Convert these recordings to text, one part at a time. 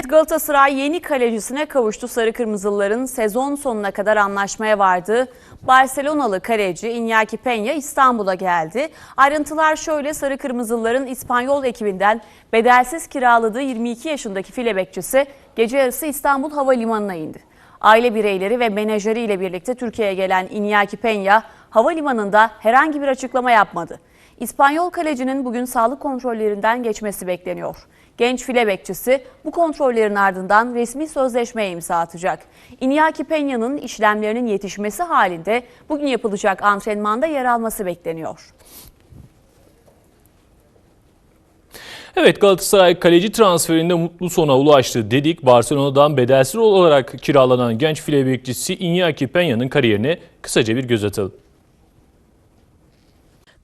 Evet Galatasaray yeni kalecisine kavuştu. Sarı Kırmızılıların sezon sonuna kadar anlaşmaya vardı. Barcelonalı kaleci Iñaki Peña İstanbul'a geldi. Ayrıntılar şöyle Sarı Kırmızılıların İspanyol ekibinden bedelsiz kiraladığı 22 yaşındaki file bekçisi gece yarısı İstanbul Havalimanı'na indi. Aile bireyleri ve menajeriyle birlikte Türkiye'ye gelen Iñaki Peña havalimanında herhangi bir açıklama yapmadı. İspanyol kalecinin bugün sağlık kontrollerinden geçmesi bekleniyor. Genç file bekçisi bu kontrollerin ardından resmi sözleşmeye imza atacak. Iñaki Peña'nın işlemlerinin yetişmesi halinde bugün yapılacak antrenmanda yer alması bekleniyor. Evet Galatasaray kaleci transferinde mutlu sona ulaştı dedik. Barcelona'dan bedelsiz olarak kiralanan genç file bekçisi Iñaki Peña'nın kariyerine kısaca bir göz atalım.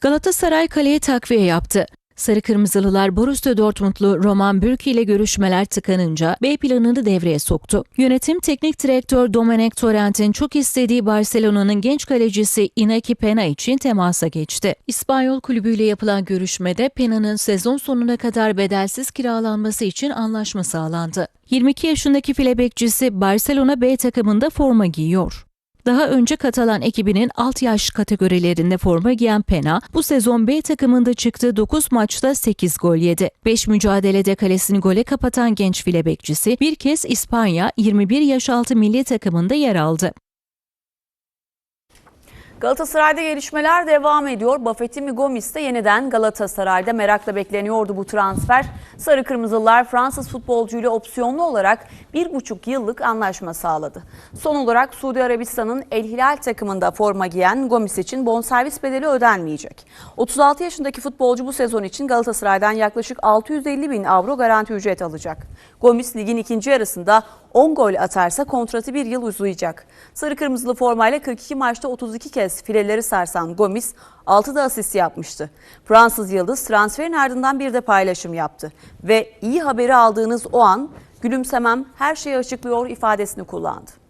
Galatasaray kaleye takviye yaptı. Sarı Kırmızılılar Borussia Dortmundlu Roman Bürki ile görüşmeler tıkanınca B planını devreye soktu. Yönetim teknik direktör Domenech Torrent'in çok istediği Barcelona'nın genç kalecisi Inaki Pena için temasa geçti. İspanyol kulübüyle yapılan görüşmede Pena'nın sezon sonuna kadar bedelsiz kiralanması için anlaşma sağlandı. 22 yaşındaki file bekçisi Barcelona B takımında forma giyiyor. Daha önce Katalan ekibinin alt yaş kategorilerinde forma giyen Pena, bu sezon B takımında çıktığı 9 maçta 8 gol yedi. 5 mücadelede kalesini gole kapatan genç file bekçisi bir kez İspanya 21 yaş altı milli takımında yer aldı. Galatasaray'da gelişmeler devam ediyor. Buffett'in Gomis de yeniden Galatasaray'da merakla bekleniyordu bu transfer. Sarı Kırmızılar Fransız futbolcuyla opsiyonlu olarak bir buçuk yıllık anlaşma sağladı. Son olarak Suudi Arabistan'ın El Hilal takımında forma giyen Gomis için bonservis bedeli ödenmeyecek. 36 yaşındaki futbolcu bu sezon için Galatasaray'dan yaklaşık 650 bin avro garanti ücret alacak. Gomis ligin ikinci yarısında 10 gol atarsa kontratı bir yıl uzayacak. Sarı kırmızılı formayla 42 maçta 32 kez fileleri sarsan Gomis 6 da asist yapmıştı. Fransız Yıldız transferin ardından bir de paylaşım yaptı. Ve iyi haberi aldığınız o an gülümsemem her şeyi açıklıyor ifadesini kullandı.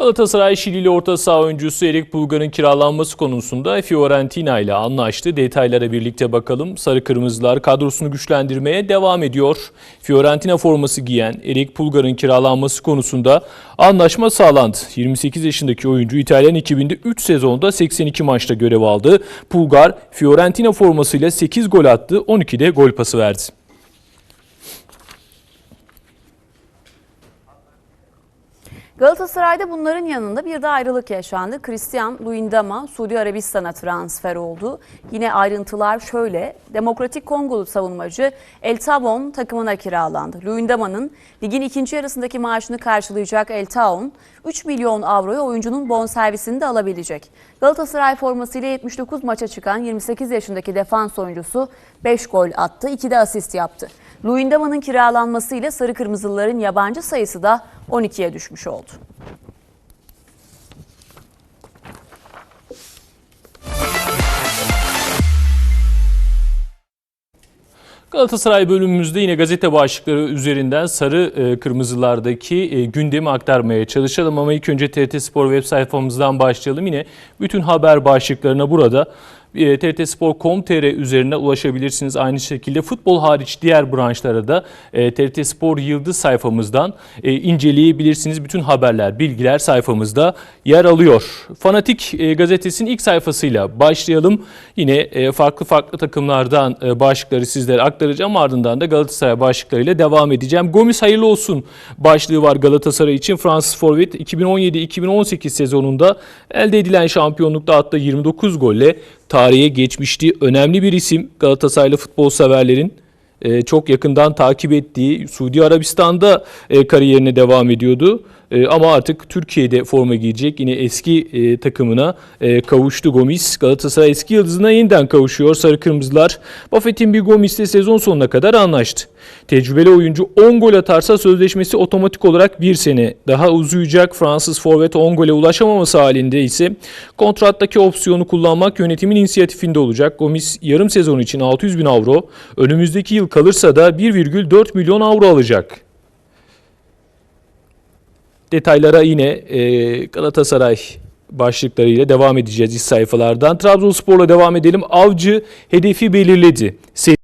Galatasaray Şilili orta saha oyuncusu Erik Bulgar'ın kiralanması konusunda Fiorentina ile anlaştı. Detaylara birlikte bakalım. Sarı Kırmızılar kadrosunu güçlendirmeye devam ediyor. Fiorentina forması giyen Erik Bulgar'ın kiralanması konusunda anlaşma sağlandı. 28 yaşındaki oyuncu İtalyan ekibinde 3 sezonda 82 maçta görev aldı. Pulgar Fiorentina formasıyla 8 gol attı, 12 de gol pası verdi. Galatasaray'da bunların yanında bir de ayrılık yaşandı. Christian Luyendama Suudi Arabistan'a transfer oldu. Yine ayrıntılar şöyle. Demokratik Kongolu savunmacı El Taon takımına kiralandı. Luyendama'nın ligin ikinci yarısındaki maaşını karşılayacak El Taon 3 milyon avroya oyuncunun bonservisini de alabilecek. Galatasaray formasıyla 79 maça çıkan 28 yaşındaki defans oyuncusu 5 gol attı, 2 de asist yaptı. Luyendama'nın kiralanmasıyla Sarı Kırmızılıların yabancı sayısı da 12'ye düşmüş oldu. Galatasaray bölümümüzde yine gazete başlıkları üzerinden sarı e, kırmızılardaki e, gündemi aktarmaya çalışalım. Ama ilk önce TRT Spor web sayfamızdan başlayalım. Yine bütün haber başlıklarına burada e, trtspor.com.tr üzerine ulaşabilirsiniz. Aynı şekilde futbol hariç diğer branşlara da e, TRT Spor Yıldız sayfamızdan e, inceleyebilirsiniz. Bütün haberler, bilgiler sayfamızda yer alıyor. Fanatik e, gazetesinin ilk sayfasıyla başlayalım. Yine e, farklı farklı takımlardan başlıkları sizlere aktaracağım. Ardından da Galatasaray başlıklarıyla devam edeceğim. Gomis hayırlı olsun başlığı var Galatasaray için. Fransız forvet 2017-2018 sezonunda elde edilen şampiyonlukta attığı 29 golle tarihe geçmişti. Önemli bir isim Galatasaraylı futbol severlerin e, çok yakından takip ettiği Suudi Arabistan'da e, kariyerine devam ediyordu. E, ama artık Türkiye'de forma giyecek. Yine eski e, takımına e, kavuştu Gomis. Galatasaray eski yıldızına yeniden kavuşuyor. Sarı Kırmızılar Buffett'in bir Gomis'le sezon sonuna kadar anlaştı. Tecrübeli oyuncu 10 gol atarsa sözleşmesi otomatik olarak bir sene daha uzayacak. Fransız forvet 10 gole ulaşamaması halinde ise kontrattaki opsiyonu kullanmak yönetimin inisiyatifinde olacak. Gomis yarım sezon için 600 bin avro, önümüzdeki yıl kalırsa da 1,4 milyon avro alacak. Detaylara yine e, Galatasaray başlıklarıyla devam edeceğiz iç sayfalardan. Trabzonspor'la devam edelim. Avcı hedefi belirledi.